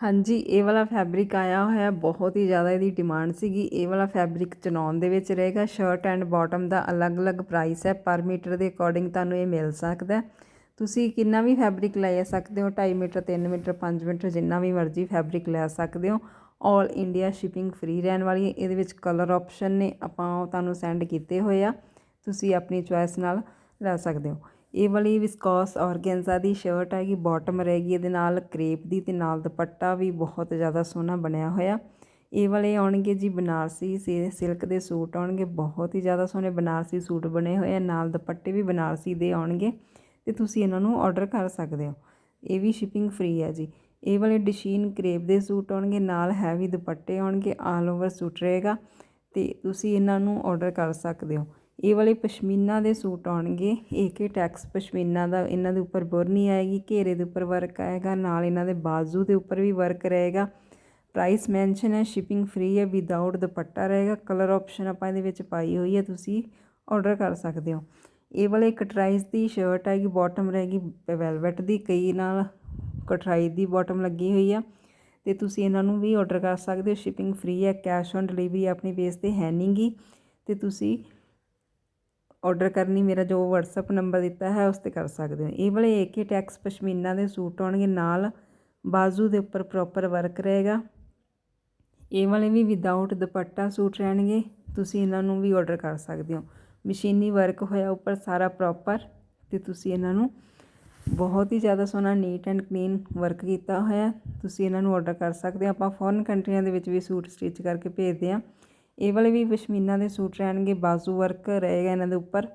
ਹਾਂਜੀ, ਇਹ ਵਾਲਾ ਫੈਬਰਿਕ ਆਇਆ ਹੋਇਆ, ਬਹੁਤ ਹੀ ਜ਼ਿਆਦਾ ਇਹਦੀ ਡਿਮਾਂਡ ਸੀਗੀ। ਇਹ ਵਾਲਾ ਫੈਬਰਿਕ ਚਨੌਨ ਦੇ ਵਿੱਚ ਰਹੇਗਾ। ਸ਼ਰਟ ਐਂਡ ਬਾਟਮ ਦਾ ਅਲੱਗ-ਅਲੱਗ ਪ੍ਰਾਈਸ ਹੈ। ਪਰ ਮੀਟਰ ਦੇ ਅਕੋਰਡਿੰਗ ਤੁਹਾਨੂੰ ਇਹ ਮਿਲ ਸਕਦਾ ਤੁਸੀਂ ਕਿੰਨਾ ਵੀ ਫੈਬਰਿਕ ਲੈ ਸਕਦੇ ਹੋ 2.5 ਮੀਟਰ 3 ਮੀਟਰ 5 ਮੀਟਰ, ਜਿੰਨਾ ਵੀ ਮਰਜ਼ੀ ਫੈਬਰਿਕ ਲੈ ਸਕਦੇ ਹੋ। 올 ਇੰਡੀਆ ਸ਼ਿਪਿੰਗ ਫ੍ਰੀ ਰਹਿਣ ਵਾਲੀ ਹੈ। ਇਹਦੇ ਵਿੱਚ ਕਲਰ ਆਪਸ਼ਨ ਨੇ, ਆਪਾਂ ਉਹ ਤੁਹਾਨੂੰ ਸੈਂਡ ਕੀਤੇ ਹੋਏ ਆ। ਤੁਸੀਂ ਆਪਣੀ ਚੁਆਇਸ ਨਾਲ ਲੈ ਸਕਦੇ ਹੋ। ਇਹ ਵਾਲੀ ਵਿਸਕੋਸ ਔਰਗੈਂਜ਼ਾ ਦੀ ਸ਼ਰਟ ਹੈਗੀ ਬਾਟਮ ਰਹੇਗੀ, ਇਹਦੇ ਨਾਲ ਕ੍ਰੇਪ ਦੀ ਤੇ ਨਾਲ ਦੁਪੱਟਾ ਵੀ ਬਹੁਤ ਜ਼ਿਆਦਾ ਸੋਹਣਾ ਬਣਿਆ ਹੋਇਆ। ਇਹ ਵਾਲੇ ਆਉਣਗੇ ਜੀ ਬਨਾਰਸੀ ਸਿਲਕ ਦੇ ਸੂਟ ਆਉਣਗੇ, ਬਹੁਤ ਹੀ ਜ਼ਿਆਦਾ ਸੋਹਣੇ ਬਨਾਰਸੀ ਸੂਟ ਬਣੇ ਹੋਏ ਆ, ਨਾਲ ਦੁਪੱਟੇ ਵੀ ਬਨਾਰਸੀ ਦੇ ਆਉਣਗੇ ਤੇ ਤੁਸੀਂ ਇਹਨਾਂ ਨੂੰ ਆਰਡਰ ਕਰ ਸਕਦੇ ਹੋ। ਇਹ ਵੀ ਸ਼ਿਪਿੰਗ ਫ੍ਰੀ ਹੈ ਜੀ। ਇਹ ਵਾਲੇ ਡਿਸ਼ੀਨ ਕਰੇਪ ਦੇ ਸੂਟ ਆਉਣਗੇ, ਨਾਲ ਹੈਵੀ ਦੁਪੱਟੇ ਆਉਣਗੇ ਆਲ ਓਵਰ ਸੂਟ ਰਹੇਗਾ ਤੇ ਤੁਸੀਂ ਇਹਨਾਂ ਨੂੰ ਆਰਡਰ ਕਰ ਸਕਦੇ ਹੋ। ਇਹ ਵਾਲੇ ਪਸ਼ਮੀਨਾ ਦੇ ਸੂਟ ਆਉਣਗੇ। ਏਕੇ ਟੈਕਸ ਪਸ਼ਮੀਨਾ ਦਾ ਇਹਨਾਂ ਦੇ ਉੱਪਰ ਬੁਰਨੀ ਆਏਗੀ, ਘੇਰੇ ਦੇ ਉੱਪਰ ਵਰਕ ਆਏਗਾ, ਨਾਲ ਇਹਨਾਂ ਦੇ ਬਾਜ਼ੂ ਦੇ ਉੱਪਰ ਵੀ ਵਰਕ ਰਹੇਗਾ। ਪ੍ਰਾਈਸ ਮੈਂਸ਼ਨ ਹੈ ਸ਼ਿਪਿੰਗ ਫ੍ਰੀ ਹੈ ਵਿਦਆਊਟ ਦੁਪੱਟਾ ਰਹੇਗਾ। ਕਲਰ ਆਪਸ਼ਨ ਆਪਾਂ ਇਹਦੇ ਵਿੱਚ ਪਾਈ ਹੋਈ ਹੈ, ਤੁਸੀਂ ਆਰਡਰ ਕਰ ਸਕਦੇ ਹੋ। ਇਹ ਵਾਲੇ ਕਟਰਾਈਜ਼ ਦੀ ਸ਼ਰਟ ਹੈਗੀ ਬਾਟਮ ਰਹੇਗੀ ਵੈਲਵਟ ਦੀ, ਕਈ ਨਾਲ ਕਟਰਾਈ ਦੀ ਬਾਟਮ ਲੱਗੀ ਹੋਈ ਆ। ਤੇ ਤੁਸੀਂ ਇਹਨਾਂ ਨੂੰ ਵੀ ਆਰਡਰ ਕਰ ਸਕਦੇ ਹੋ ਸ਼ਿਪਿੰਗ ਫ੍ਰੀ ਹੈ ਕੈਸ਼ ਔਨ ਡਿਲੀਵਰੀ ਆਪਣੀ ਬੇਸ ਤੇ ਹੈ ਨਹੀਂਗੀ ਤੇ ਤੁਸੀਂ ਆਰਡਰ ਕਰਨੀ, ਮੇਰਾ ਜੋ WhatsApp ਨੰਬਰ ਦਿੱਤਾ ਹੈ, ਉਸ ਤੇ ਕਰ ਸਕਦੇ ਹੋ। ਇਹ ਵਾਲੇ ਏਕੇ ਟੈਕਸ ਪਸ਼ਮੀਨਾ ਦੇ ਸੂਟ ਆਉਣਗੇ, ਨਾਲ ਬਾਜ਼ੂ ਦੇ ਉੱਪਰ ਪ੍ਰੋਪਰ ਵਰਕ ਰਹੇਗਾ। ਇਹ ਵਾਲੇ ਵੀ ਵਿਦਆਊਟ ਦੁਪੱਟਾ ਸੂਟ ਰਹਿਣਗੇ, ਤੁਸੀਂ ਇਹਨਾਂ ਨੂੰ ਵੀ ਆਰਡਰ ਕਰ ਸਕਦੇ ਹੋ। ਮਸ਼ੀਨੀ ਵਰਕ ਹੋਇਆ ਉੱਪਰ ਸਾਰਾ ਪ੍ਰੋਪਰ ਤੇ ਤੁਸੀਂ ਇਹਨਾਂ ਨੂੰ ਬਹੁਤ ਹੀ ਜ਼ਿਆਦਾ ਸੋਹਣਾ ਨੀਟ ਐਂਡ ਕਲੀਨ ਵਰਕ ਕੀਤਾ ਹੋਇਆ। ਤੁਸੀਂ ਇਹਨਾਂ ਨੂੰ ਆਰਡਰ ਕਰ ਸਕਦੇ ਹੋ। ਆਪਾਂ ਫੋਰਨ ਕੰਟਰੀਆਂ ਦੇ ਵਿੱਚ ਵੀ ਸੂਟ ਸਟਿਚ ਕਰਕੇ ਭੇਜਦੇ ਹਾਂ। ਇਹ ਵਾਲੇ ਵੀ ਪਸ਼ਮੀਨਾ ਦੇ ਸੂਟ ਰਹਿਣਗੇ, ਬਾਜ਼ੂ ਵਰਕ ਰਹੇਗਾ ਇਹਨਾਂ ਦੇ ਉੱਪਰ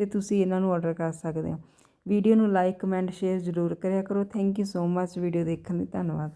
ਤੇ ਤੁਸੀਂ ਇਹਨਾਂ ਨੂੰ ਆਰਡਰ ਕਰ ਸਕਦੇ ਹੋ। ਵੀਡੀਓ ਨੂੰ ਲਾਈਕ ਕਮੈਂਟ ਸ਼ੇਅਰ ਜ਼ਰੂਰ ਕਰਿਆ ਕਰੋ। Thank you so much video ਦੇਖਣ ਲਈ ਧੰਨਵਾਦ।